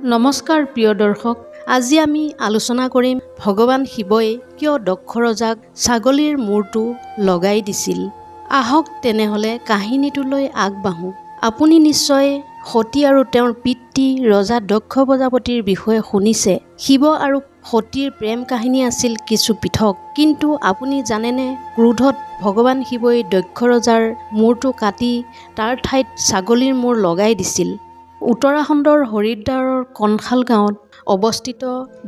নমস্কাৰ প্ৰিয় দৰ্শক। আজি আমি আলোচনা কৰিম ভগৱান শিৱই কিয় দক্ষ ৰজাক ছাগলীৰ মূৰটো লগাই দিছিল? আহক তেনেহ'লে কাহিনীটোলৈ আগবাঢ়োঁ। আপুনি নিশ্চয় সতী আৰু তেওঁৰ পিতৃ ৰজা দক্ষ প্ৰজাপতিৰ বিষয়ে শুনিছে। শিৱ আৰু সতীৰ প্ৰেম কাহিনী আছিল কিছু পৃথক। কিন্তু আপুনি জানেনে ক্ৰোধত ভগৱান শিৱই দক্ষ ৰজাৰ মূৰটো কাটি তাৰ ঠাইত ছাগলীৰ মূৰ লগাই দিছিল? উত্তৰাখণ্ডৰ হৰিদ্বাৰৰ কণশাল গাঁৱত অৱস্থিত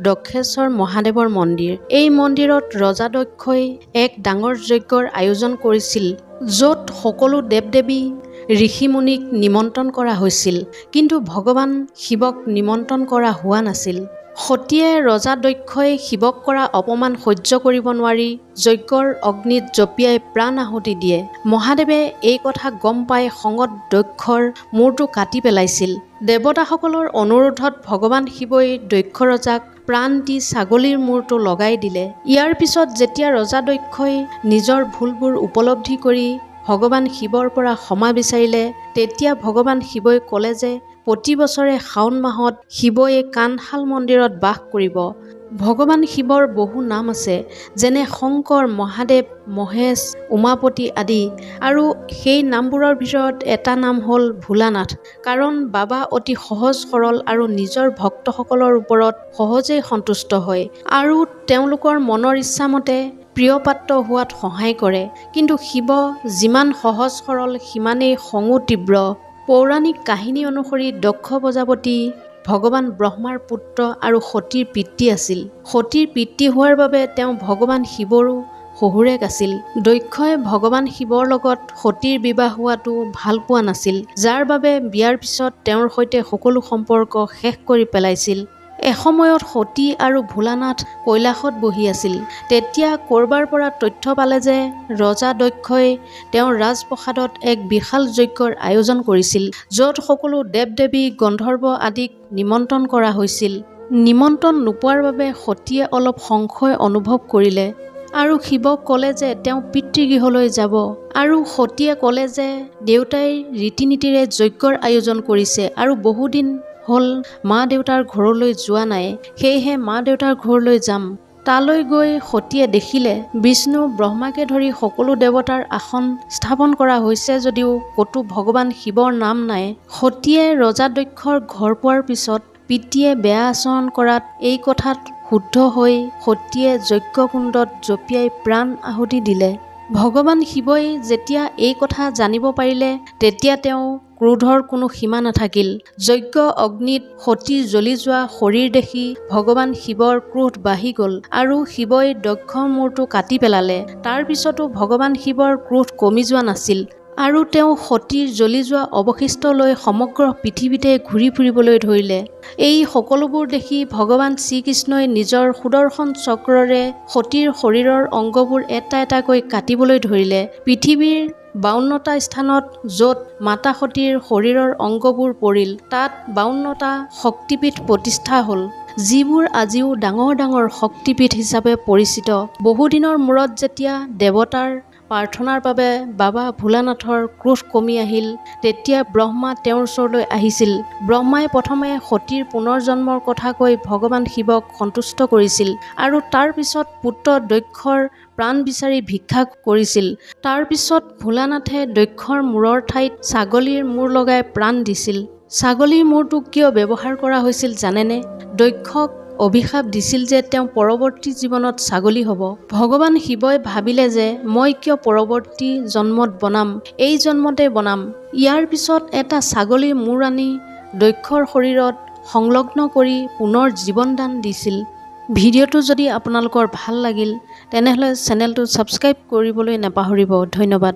দক্ষেশ্বৰ মহাদেৱৰ মন্দিৰ। এই মন্দিৰত ৰজা দক্ষই এক ডাঙৰ যজ্ঞৰ আয়োজন কৰিছিল য'ত সকলো দেৱ দেৱী ঋষি মুনিক নিমন্ত্ৰণ কৰা হৈছিল। কিন্তু ভগৱান শিৱক নিমন্ত্ৰণ কৰা হোৱা নাছিল। সতীয়ে ৰজা দক্ষই শিৱক কৰা অপমান সহ্য কৰিব নোৱাৰি যজ্ঞৰ অগ্নিত জঁপিয়াই প্ৰাণ আহুতি দিয়ে। মহাদেৱে এই কথা গম পাই খঙত দক্ষৰ মূৰটো কাটি পেলাইছিল। দেৱতাসকলৰ অনুৰোধত ভগৱান শিৱই দক্ষ ৰজাক প্ৰাণ দি ছাগলীৰ মূৰটো লগাই দিলে। ইয়াৰ পিছত যেতিয়া ৰজা দক্ষই নিজৰ ভুলবোৰ উপলব্ধি কৰি ভগৱান শিৱৰ পৰা ক্ষমা বিচাৰিলে তেতিয়া ভগৱান শিৱই ক'লে যে প্ৰতি বছৰে শাওণ মাহত শিৱই কাণশাল মন্দিৰত বাস কৰিব। ভগৱান শিৱৰ বহু নাম আছে যেনে শংকৰ মহাদেৱ মহেশ উমাপতি আদি। আৰু সেই নামবোৰৰ ভিতৰত এটা নাম হ'ল ভোলানাথ। কাৰণ বাবা অতি সহজ সৰল আৰু নিজৰ ভক্তসকলৰ ওপৰত সহজেই সন্তুষ্ট হয়। আৰু তেওঁলোকৰ মনৰ ইচ্ছামতে প্ৰিয় পাত্ৰ হোৱাত সহায় কৰে। কিন্তু শিৱ যিমান সহজ সৰল সিমানেই খঙো তীব্ৰ। পৌৰাণিক কাহিনী অনুসৰি দক্ষ প্ৰজাপতি ভগৱান ব্ৰহ্মাৰ পুত্ৰ আৰু সতীৰ পিতৃ আছিল। সতীৰ পিতৃ হোৱাৰ বাবে তেওঁ ভগৱান শিৱৰো শহুৰেক আছিল। দক্ষই ভগৱান শিৱৰ লগত সতীৰ বিবাহ হোৱাটো ভাল পোৱা নাছিল যাৰ বাবে বিয়াৰ পিছত তেওঁৰ সৈতে সকলো সম্পৰ্ক শেষ কৰি পেলাইছিল। এসময়ত সতী আৰু ভোলানাথ কৈলাশত বহি আছিল। তেতিয়া ক'ৰবাৰ পৰা তথ্য পালে যে ৰজা দক্ষই তেওঁৰ ৰাজপ্ৰসাদত এক বিশাল যজ্ঞৰ আয়োজন কৰিছিল য'ত সকলো দেৱ দেৱী গন্ধৰ্ব আদিক নিমন্ত্ৰণ কৰা হৈছিল। নিমন্ত্ৰণ নোপোৱাৰ বাবে সতীয়ে অলপ সংশয় অনুভৱ কৰিলে আৰু শিৱক ক'লে যে তেওঁ পিতৃগৃহলৈ যাব আৰু সতীয়ে ক'লে যে দেউতাই ৰীতি নীতিৰে যজ্ঞৰ আয়োজন কৰিছে আৰু বহুদিন হ'ল মা দেউতাৰ ঘৰলৈ যোৱা নাই সেয়েহে মা দেউতাৰ ঘৰলৈ যাম। তালৈ গৈ সতীয়ে দেখিলে বিষ্ণু ব্ৰহ্মাকে ধৰি সকলো দেৱতাৰ আসন স্থাপন কৰা হৈছে যদিও ক'তো ভগৱান শিৱৰ নাম নাই। সতীয়ে ৰজা দক্ষৰ ঘৰ পোৱাৰ পিছত পিতৃয়ে বেয়া আচৰণ কৰাত এই কথাত শুদ্ধ হৈ সতীয়ে যজ্ঞকুণ্ডত জঁপিয়াই প্ৰাণ আহুতি দিলে। ভগৱান শিৱই যেতিয়া এই কথা জানিব পাৰিলে তেতিয়া তেওঁ ক্ৰোধৰ কোনো সীমা নাথাকিল। যজ্ঞ অগ্নিত সতী জ্বলি যোৱা শৰীৰ দেখি ভগৱান শিৱৰ ক্ৰোধ বাঢ়ি গ'ল আৰু শিৱই দক্ষ মূৰটো কাটি পেলালে। তাৰ পিছতো ভগৱান শিৱৰ ক্ৰোধ কমি যোৱা নাছিল আৰু তেওঁ সতীৰ জ্বলি যোৱা অৱশিষ্ট লৈ সমগ্ৰ পৃথিৱীতে ঘূৰি ফুৰিবলৈ ধৰিলে। এই সকলোবোৰ দেখি ভগৱান শ্ৰীকৃষ্ণই নিজৰ সুদৰ্শন চক্ৰৰে সতীৰ শৰীৰৰ অংগবোৰ এটা এটাকৈ কাটিবলৈ ধৰিলে। পৃথিৱীৰ বাৱন্নটা স্থানত য'ত মাতা সতীৰ শৰীৰৰ অংগবোৰ পৰিল তাত বাৱন্নটা শক্তিপীঠ প্ৰতিষ্ঠা হ'ল যিবোৰ আজিও ডাঙৰ ডাঙৰ শক্তিপীঠ হিচাপে পৰিচিত। বহুদিনৰ মূৰত যেতিয়া দেৱতাৰ প্ৰাৰ্থনাৰ বাবে বাবা ভোলানাথৰ ক্ৰোধ কমি আহিল। তেতিয়া ব্ৰহ্মা তেওঁৰ ওচৰলৈ আহিছিল। ব্ৰহ্মাই প্ৰথমে সতীৰ পুনৰ জন্মৰ কথা কৈ ভগৱান শিৱক সন্তুষ্ট কৰিছিল আৰু তাৰ পিছত পুত্ৰ দক্ষৰ প্ৰাণ বিচাৰি ভিক্ষা কৰিছিল। তাৰ পিছত ভোলানাথে দক্ষৰ মূৰৰ ঠাইত ছাগলীৰ মূৰ লগাই প্ৰাণ দিছিল। ছাগলীৰ মূৰটো কিয় ব্যৱহাৰ কৰা হৈছিল জানেনে? দক্ষক অভিশাপ দিছিল যে তেওঁ পৰৱৰ্তী জীৱনত ছাগলী হ'ব। ভগৱান শিৱই ভাবিলে যে মই কিয় পৰৱৰ্তী জন্মত বনাম এই জন্মতে বনাম। ইয়াৰ পিছত এটা ছাগলীৰ মূৰ আনি দক্ষৰ শৰীৰত সংলগ্ন কৰি পুনৰ জীৱনদান দিছিল। ভিডিঅ'টো যদি আপোনালোকৰ ভাল লাগিল তেনেহ'লে চেনেলটো ছাবস্ক্ৰাইব কৰিবলৈ নাপাহৰিব। ধন্যবাদ।